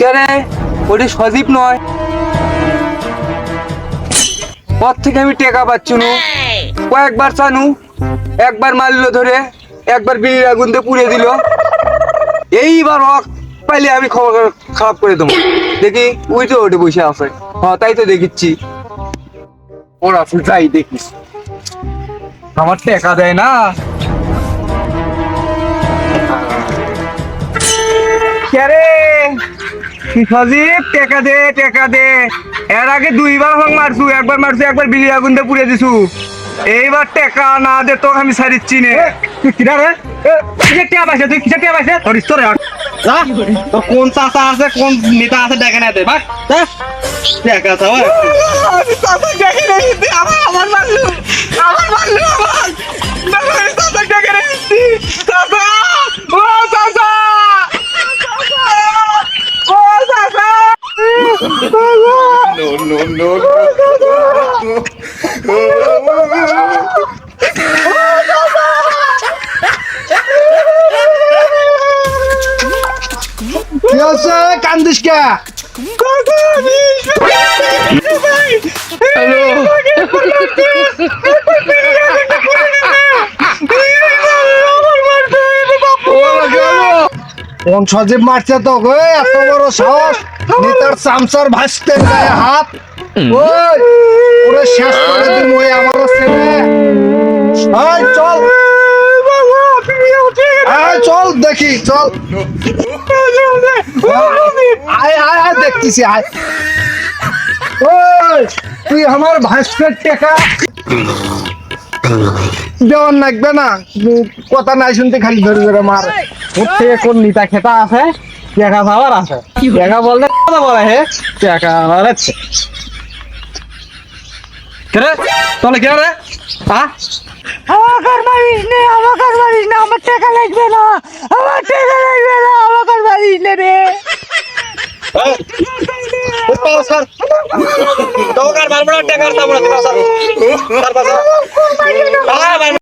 কে রে ওটি সজীব নয়। পর থেকে আমি টেকা পাচ্ছি নু। কয়েকবার চানু একবার মারলো ধরে, একবার বিড়ির আগুন দিয়ে পুড়ে দিল। এইবার হক পাইলে আমি খবর খারাপ করে দেবো। দেখি, ওই তো ওটে বসে আছে। হ্যাঁ তাই তো দেখিচ্ছি। ওরা যাই দেখিস। আমার টেকা দেয় না। সজীব টেকা দে টেকা দে। এর আগে দুইবার হং মারছু একবার মারছু একবার বিলি আগুন দিয়ে পুড়ে দিছু। এইবার টেকা না দে তোকে আমি সারিচ্ছি নে। তুই কিনা রে? কিসের টিয়া পাইছে তুই কিসের টিয়া পাইছে? ধরিস তো রে তোর কোন চাচা আছে কোন নেতা আছে দেখে না দে ভাগ। টেকা চাও কি হচ্ছে? কান্দিস কে? কোন সজীব মারছে তো এত বড় সাহস। নেতার চামচার ভাসতে গায়ে হাত। ওই পুরো শেষ করে দিন ওই আমারও ছেলে। এই, চল। চল দেখি, চল। আয় আয় আয় আয়। তুই আমার ভাইসের টেকা। দেওয়ার লাগবে না কথা নাই শুনতে খালি ধরে ধরে মার ওর থেকে কোন নিতা খেতা আছে টাকা খাবার আছে টাকা বলতে কথা বলে হে টাকা আমার আছে রে তাহলে কে রে হ্যাঁ আমাকে মারিস নে আমাকে মারিস না আমার টাকা লাগবে না আমার টাকা লাগবে না আমাকে মারিস নে রে टेकर भानगड करता म्हणत